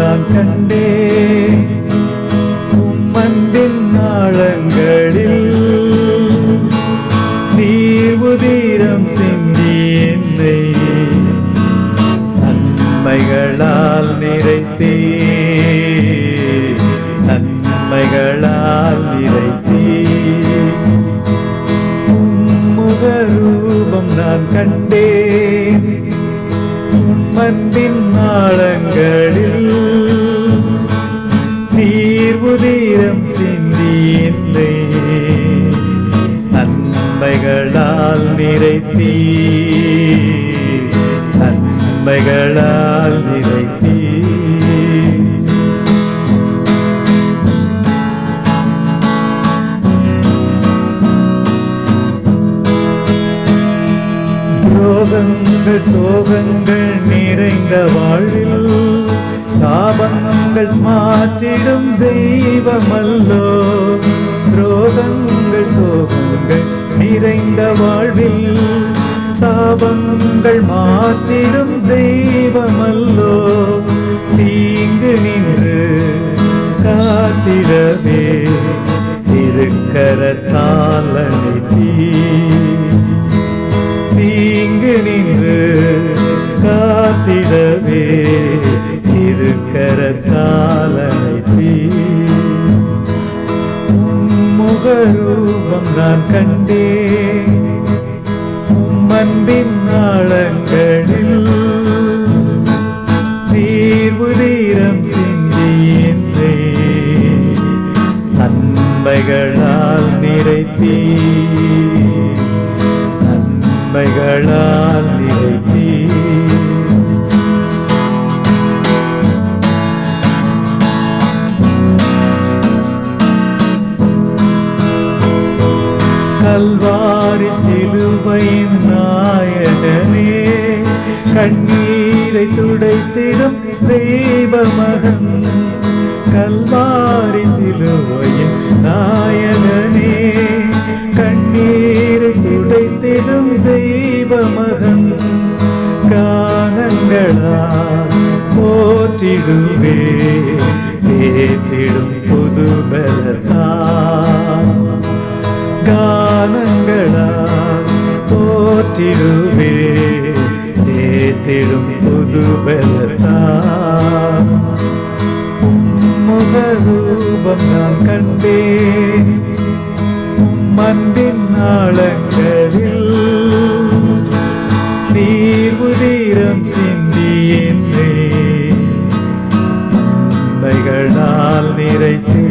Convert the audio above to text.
நான் கண்டேன். உம்மன்பின் நாளங்களில் நீர் உதிரம் சிந்தி என்னை. நன்மைகளால் நிறைத்தே உதிரம் சிந்தி என்னை நன்மைகளால் நிறைத்தீ நன்மைகளால் நிறைத்தீ சோகங்கள் சோகங்கள் நிறைந்த வாழ்வில் தாபங்கள் மாற்றிடும் தெய்வமல்லோ. துரோகங்கள் சோகங்கள் நிறைந்த வாழ்வில் சாபங்கள் மாற்றிடும் தெய்வமல்லோ. தீங்கு நின்று காத்திடவே இருக்கரத்தால் அழைத்தீ தீங்கு நின்று அழைத்தீ முகரூபம் நான் கண்டே மண்பின் நாளங்களில் நீர் உதிரம் சிந்தி என்னை நன்மைகளால் நிறைத்தீ. நன்மைகளால் துடைத்திடும் தெய்வ மகன் கல்வாரி சிலுவையின் நாயகனே. கண்ணீரை துடைத்திடும் தெய்வ மகன் கானங்களால் போற்றிடுவே. ஏற்றிடும் புது பலத்தான் கானங்களால் போற்றிடுவே. ஏற்றிடும் புது பலத்தான் முகரூபம் நான் கண்டேன். மண்பின் நாளங்களில் நீர் உதிரம் சிந்தி என்னை நன்மைகளால் நிறைத்தே